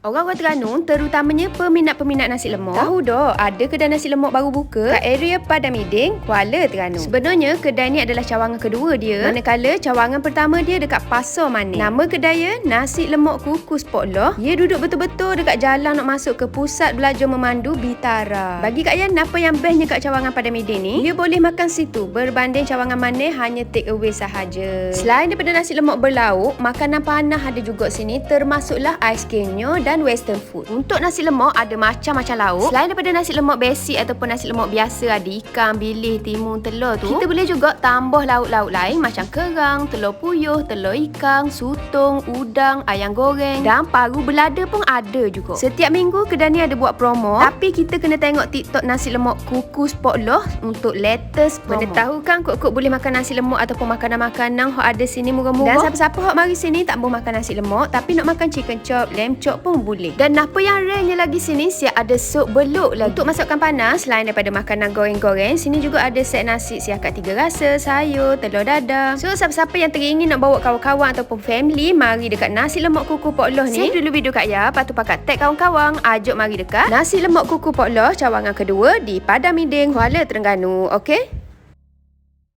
Orang-orang Terengganu, terutamanya peminat-peminat nasi lemak, tahu dah ada kedai nasi lemak baru buka kat area Padang Miding, Kuala Terengganu. Sebenarnya kedai ni adalah cawangan kedua dia, manakala cawangan pertama dia dekat Pasar Manis. Nama kedai Nasi Lemak Kukus Pok Loh. Dia duduk betul-betul dekat jalan nak masuk ke pusat belajar memandu Bitara. Bagi Kak Yan, apa yang bestnya kat cawangan Padang Miding ni? Dia boleh makan situ berbanding cawangan manis hanya take away sahaja. Selain daripada nasi lemak berlauk, makanan panah ada juga sini termasuklah ais krimnya dan western food. Untuk nasi lemak ada macam-macam lauk. Selain daripada nasi lemak basic ataupun nasi lemak biasa ada ikan, bilis, timun, telur tu. Kita boleh juga tambah lauk-lauk lain macam kerang, telur puyuh, telur ikan, sutong, udang, ayam goreng dan paru belada pun ada juga. Setiap minggu kedai ni ada buat promo. Tapi kita kena tengok TikTok nasi lemak kukus pok loh untuk latest promo. Mana tahu kan kok-kok boleh makan nasi lemak ataupun makanan-makanan hok ada sini murah-murah. Dan siapa-siapa hok mari sini tak mau makan nasi lemak tapi nak makan chicken chop, lamb chop pun boleh. Dan apa yang rarenya lagi sini siap ada sup beluk lagi. Untuk masukkan panas selain daripada makanan goreng-goreng, sini juga ada set nasi siakat tiga rasa, sayur, telur dadah. So siapa-siapa yang teringin nak bawa kawan-kawan ataupun family, mari dekat nasi lemak kuku Pok Loh ni. Save dulu video kat ya, lepas tu pakat tag kawan-kawan, ajak mari dekat nasi lemak kuku Pok Loh cawangan kedua di Padang Miding, Kuala Terengganu. Okey?